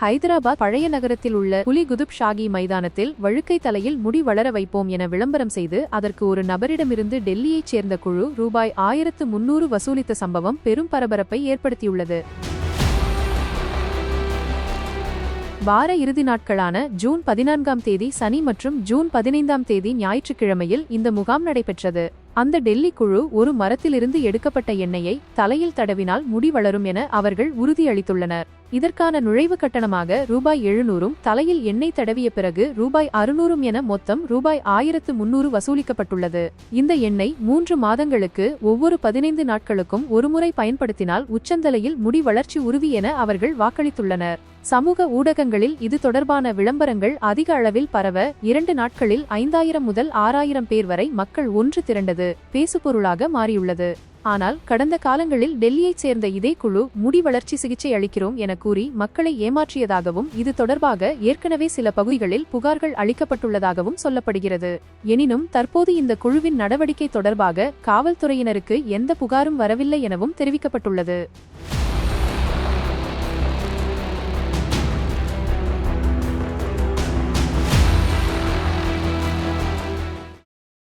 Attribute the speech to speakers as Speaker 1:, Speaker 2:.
Speaker 1: ஹைதராபாத் பழைய நகரத்தில் உள்ள புலி குதுப் ஷாகி மைதானத்தில் வழுக்கை தலையில் முடி வளர வைப்போம் என விளம்பரம் செய்து அதற்கு ஒரு நபரிடமிருந்து டெல்லியைச் சேர்ந்த குழு ரூபாய் ஆயிரத்து முன்னூறு வசூலித்த சம்பவம் பெரும் பரபரப்பை ஏற்படுத்தியுள்ளது. வார இறுதி நாட்களான ஜூன் பதினான்காம் தேதி சனி மற்றும் ஜூன் பதினைந்தாம் தேதி ஞாயிற்றுக்கிழமையில் இந்த முகாம் நடைபெற்றது. அந்த டெல்லி குழு ஒரு மரத்திலிருந்து எடுக்கப்பட்ட எண்ணெயை தலையில் தடவினால் முடி வளரும் என அவர்கள் உறுதியளித்துள்ளனர். இதற்கான நுழைவு கட்டணமாக ரூபாய் எழுநூறும் தலையில் எண்ணெய் தடவிய பிறகு ரூபாய் அறுநூறும் என மொத்தம் ரூபாய் ஆயிரத்து முன்னூறு வசூலிக்கப்பட்டுள்ளது. இந்த எண்ணெய் மூன்று மாதங்களுக்கு ஒவ்வொரு பதினைந்து நாட்களுக்கும் ஒருமுறை பயன்படுத்தினால் உச்சந்தலையில் முடி வளர்ச்சி உறுதி என அவர்கள் வாக்களித்துள்ளனர். சமூக ஊடகங்களில் இது தொடர்பான விளம்பரங்கள் அதிக அளவில் பரவ இரண்டு நாட்களில் ஐந்தாயிரம் முதல் ஆறாயிரம் பேர் வரை மக்கள் ஒன்று திரண்டது. பேசுபொருளாக மாறியுள்ளது. ஆனால் கடந்த காலங்களில் டெல்லியைச் சேர்ந்த இதே குழு முடி வளர்ச்சி சிகிச்சை அளிக்கிறோம் என கூறி மக்களை ஏமாற்றியதாகவும் இது தொடர்பாக ஏற்கனவே சில பகுதிகளில் புகார்கள் அளிக்கப்பட்டுள்ளதாகவும் சொல்லப்படுகிறது. எனினும் தற்போது இந்த குழுவின் நடவடிக்கை தொடர்பாக காவல்துறையினருக்கு எந்த புகாரும் வரவில்லை எனவும் தெரிவிக்கப்பட்டுள்ளது.